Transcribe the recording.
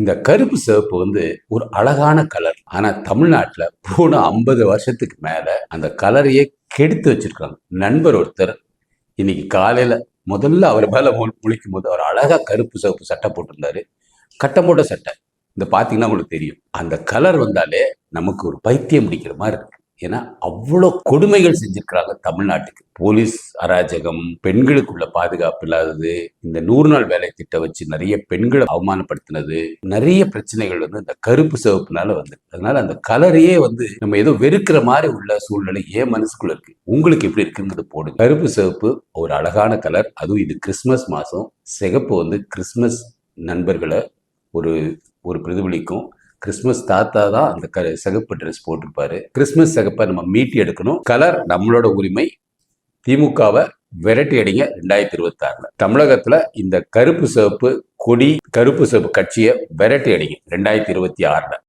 இந்த கருப்பு சிவப்பு வந்து ஒரு அழகான கலர் ஆனா தமிழ்நாட்டில் போன ஐம்பது வருஷத்துக்கு மேல அந்த கலரையே கெடுத்து வச்சிருக்காங்க. நண்பர் ஒருத்தர் இன்னைக்கு காலையில முதல்ல அவர் மேல முழிக்கும் போது அவர் அழகா கருப்பு சிவப்பு சட்டை போட்டிருந்தாரு. கட்டம் போட்ட சட்டை. இந்த பார்த்தீங்கன்னா உங்களுக்கு தெரியும். அந்த கலர் வந்தாலே நமக்கு ஒரு பைத்தியம் பிடிக்கிற மாதிரி இருக்கு. ஏன்னா அவ்வளோ கொடுமைகள் செஞ்சிருக்கிறாங்க தமிழ்நாட்டுக்கு. போலீஸ் அராஜகம் பெண்களுக்குள்ள பாதுகாப்பு இல்லாதது இந்த நூறு நாள் வேலை திட்டம் வச்சு நிறைய பெண்களை அவமானப்படுத்தினது நிறைய பிரச்சனைகள் வந்து இந்த கருப்பு சிவப்புனால வந்து அதனால அந்த கலரையே வந்து நம்ம ஏதோ வெறுக்கிற மாதிரி உள்ள சூழ்நிலை ஏன் மனசுக்குள்ள இருக்கு. உங்களுக்கு எப்படி இருக்குங்கிறது போடுங்க. கருப்பு சிவப்பு ஒரு அழகான கலர். அதுவும் இது கிறிஸ்மஸ் மாதம் சிகப்பு வந்து கிறிஸ்மஸ் நண்பர்களை ஒரு ஒரு பிரதிபலிக்கும். கிறிஸ்மஸ் தாத்தா தான் அந்த க சிகப்பு ட்ரெஸ் போட்டிருப்பாரு. கிறிஸ்மஸ் சிகப்பை நம்ம மீட்டி எடுக்கணும். கலர் நம்மளோட உரிமை. திமுகவை விரட்டி அடிங்க ரெண்டாயிரத்தி இருபத்தி ஆறுல தமிழகத்துல இந்த கருப்பு சிவப்பு கொடி கருப்பு சிவப்பு கட்சியை விரட்டி அடிங்க ரெண்டாயிரத்தி இருபத்தி ஆறுல.